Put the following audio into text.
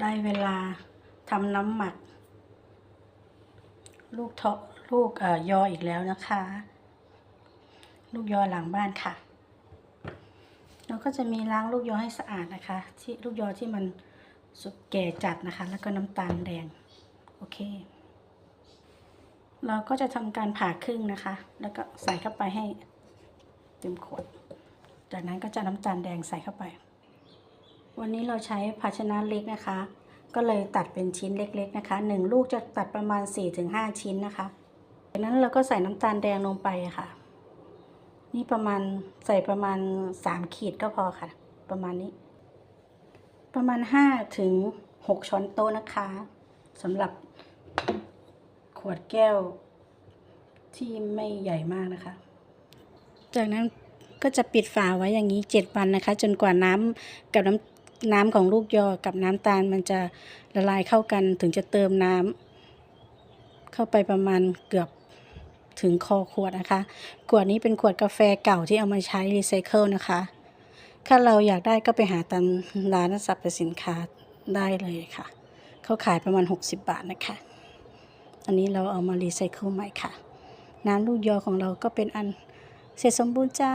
ได้เวลาทำน้ำหมัก ลูกเทาะลูกเอ่อยออีกแล้วนะคะ ลูกยอหลังบ้านค่ะ เราก็จะมีล้างลูกยอให้สะอาดนะคะ ที่ลูกยอที่มันสุกแก่จัดนะคะ แล้วก็น้ำตาลแดง โอเค เราก็จะทำการผ่าครึ่งนะคะ แล้วก็ใส่เข้าไปให้เต็มขวด จากนั้นก็จะน้ำตาลแดงใส่เข้าไป วันนี้เราใช้ภาชนะเล็กนะคะ ก็เลยตัดเป็นชิ้นเล็กๆนะคะหนึ่งลูกจะตัดประมาณ 4-5 ชิ้นนะคะจากนั้นเราก็ใส่น้ำตาลแดงลงไปะค่ะ นี่ประมาณใส่ประมาณ 3 ขีดก็พอค่ะ ประมาณนี้ ประมาณ5ถึง6ช้อนโต๊ะนะคะสำหรับขวดแก้วที่ไม่ใหญ่มากนะคะ จากนั้นก็จะปิดฝาไว้อย่างนี้ 7 วันนะคะ จนกว่าน้ำกับน้ำ น้ำของลูกยอกับน้ำตาลมันจะละลายเข้ากัน ถึงจะเติมน้ำเข้าไปประมาณเกือบถึงคอขวดนะคะ ขวดนี้เป็นขวดกาแฟเก่าที่เอามาใช้รีไซเคิลนะคะ ถ้าเราอยากได้ก็ไปหาตามร้านสรรพสินค้าได้เลยค่ะ เขาขายประมาณ 60 บาทนะคะ อันนี้เราเอามารีไซเคิลใหม่ค่ะ น้ำลูกยอของเราก็เป็นอันเสร็จสมบูรณ์จ้า